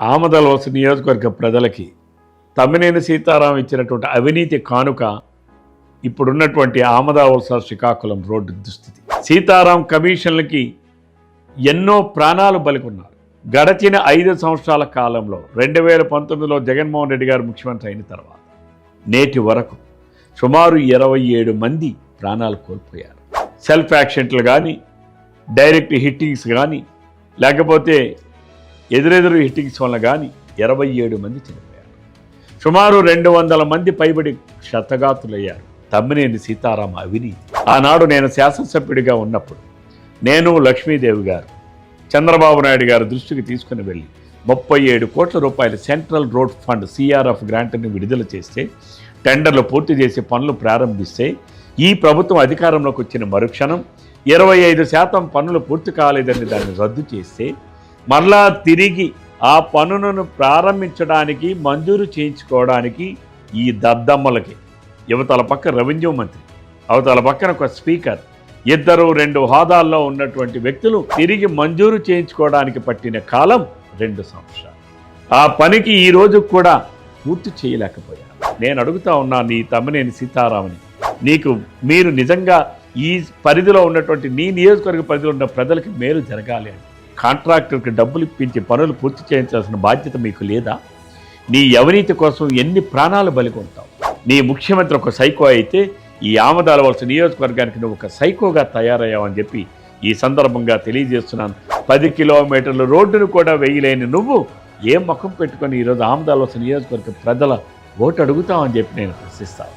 ఆమదలవలస నియోజకవర్గ ప్రజలకి తమ్మినేని సీతారాం ఇచ్చినటువంటి అవినీతి కానుక ఇప్పుడున్నటువంటి ఆమదావలస శ్రీకాకుళం రోడ్డు దుస్థితి. సీతారాం కమిషన్లకి ఎన్నో ప్రాణాలు బలికున్నారు. గడచిన ఐదు సంవత్సరాల కాలంలో రెండు వేల పంతొమ్మిదిలో జగన్మోహన్ రెడ్డి గారు ముఖ్యమంత్రి అయిన తర్వాత నేటి వరకు సుమారు ఇరవై ఏడు మంది ప్రాణాలు కోల్పోయారు. సెల్ఫ్ యాక్సిడెంట్లు కానీ డైరెక్ట్ హిట్టింగ్స్ కానీ లేకపోతే ఎదురెదురు హిట్టింగ్స్ వల్ల కానీ ఇరవై ఏడు మంది చనిపోయారు. సుమారు రెండు వందల మంది పైబడి క్షతగాతులయ్యారు తమ్మినేని సీతారామ అవినీతి. ఆనాడు నేను శాసనసభ్యుడిగా ఉన్నప్పుడు నేను లక్ష్మీదేవి గారు చంద్రబాబు నాయుడు గారి దృష్టికి తీసుకుని వెళ్ళి ముప్పై ఏడు కోట్ల రూపాయల సెంట్రల్ రోడ్ ఫండ్ సిఆర్ఎఫ్ గ్రాంట్ని విడుదల చేస్తే టెండర్లు పూర్తి చేసి పనులు ప్రారంభిస్తే ఈ ప్రభుత్వం అధికారంలోకి వచ్చిన మరుక్షణం ఇరవై ఐదు శాతం పనులు పూర్తి కాలేదని దాన్ని రద్దు చేస్తే మరలా తిరిగి ఆ పనులను ప్రారంభించడానికి మంజూరు చేయించుకోవడానికి ఈ దద్దమ్మలకి యువతల పక్క రెవెన్యూ మంత్రి అవతల పక్కన ఒక స్పీకర్ ఇద్దరు రెండు హోదాల్లో ఉన్నటువంటి వ్యక్తులు తిరిగి మంజూరు చేయించుకోవడానికి పట్టిన కాలం రెండు సంవత్సరాలు. ఆ పనికి ఈ కూడా పూర్తి చేయలేకపోయారు నేను అడుగుతా ఉన్నా నీ తమ్మినేని సీతారామని నీకు మీరు నిజంగా ఈ పరిధిలో ఉన్నటువంటి నీ నియోజకవర్గ పరిధిలో ఉన్న ప్రజలకి మేలు జరగాలి అని. కాంట్రాక్టర్కి డబ్బులు ఇప్పించి పనులు పూర్తి చేయించాల్సిన బాధ్యత మీకు లేదా? నీ అవినీతి కోసం ఎన్ని ప్రాణాలు బలికొంటావు నీ ముఖ్యమంత్రి ఒక సైకో అయితే ఈ ఆమదాల వలస నియోజకవర్గానికి నువ్వు ఒక సైకోగా తయారయ్యావని చెప్పి ఈ సందర్భంగా తెలియజేస్తున్నాను. పది కిలోమీటర్ల రోడ్డును కూడా వేయలేని నువ్వు ఏ ముఖం పెట్టుకొని ఈరోజు ఆమదాల వలస నియోజకవర్గ ప్రజల ఓటు అడుగుతావని చెప్పి నేను ప్రశ్నిస్తాను.